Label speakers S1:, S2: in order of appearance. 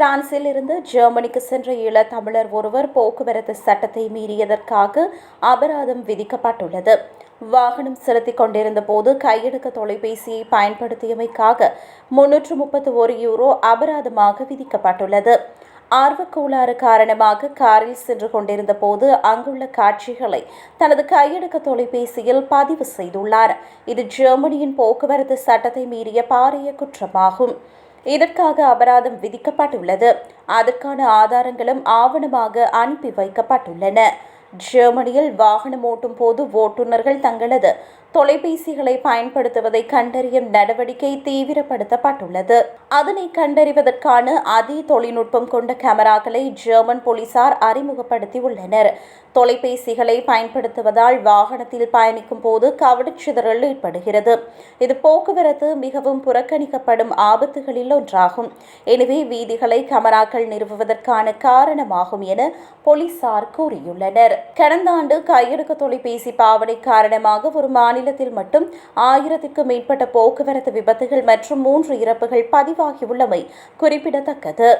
S1: பிரான்சில் இருந்து ஜெர்மனிக்கு சென்ற ஈழத் தமிழர் ஒருவர் போக்குவரத்து சட்டத்தை மீறியதற்காக அபராதம் விதிக்கப்பட்டுள்ளது. வாகனம் செலுத்திக் கொண்டிருந்த போது கையெடுக்க தொலைபேசியை பயன்படுத்தியமைக்காக முன்னூற்று முப்பத்து ஒரு யூரோ அபராதமாக விதிக்கப்பட்டுள்ளது. ஆர்வக்கோளாறு காரணமாக காரில் சென்று கொண்டிருந்த போது அங்குள்ள காட்சிகளை தனது கையடக்க தொலைபேசியில் பதிவு செய்துள்ளார். இது ஜெர்மனியின் போக்குவரத்து சட்டத்தை மீறிய பாரிய குற்றமாகும். இதற்காக அபராதம் விதிக்கப்பட்டுள்ளது. அதற்கான ஆதாரங்களும் ஆவணமாக அனுப்பி வைக்கப்பட்டுள்ளன. ஜெர்மனியில் வாகனம் ஓட்டும் போது ஓட்டுநர்கள் தங்களது தொலைபேசிகளை பயன்படுத்துவதை கண்டறியும் நடவடிக்கை தீவிரப்படுத்தப்பட்டுள்ளது. அதனை கண்டறிவதற்கான அதி தொழில்நுட்பம் கொண்ட கேமராக்களை ஜெர்மன் போலீசார் அறிமுகப்படுத்தியுள்ளனர். தொலைபேசிகளை பயன்படுத்துவதால் வாகனத்தில் பயணிக்கும் போது கவனச்சிதறல் ஏற்படுகிறது. இது போக்குவரத்து மிகவும் புறக்கணிக்கப்படும் ஆபத்துகளில் ஒன்றாகும். எனவே வீதிகளை கேமராக்கள் நிறுவுவதற்கான காரணமாகும் என போலீசார் கூறியுள்ளனர். கடந்த ஆண்டு கையடக்க தொலைபேசி பாவனை காரணமாக ஒரு மாநிலத்தில் மட்டும் ஆயிரத்திற்கும் மேற்பட்ட போக்குவரத்து விபத்துகள் மற்றும் மூன்று இறப்புகள் பதிவாகியுள்ளமை குறிப்பிடத்தக்கது.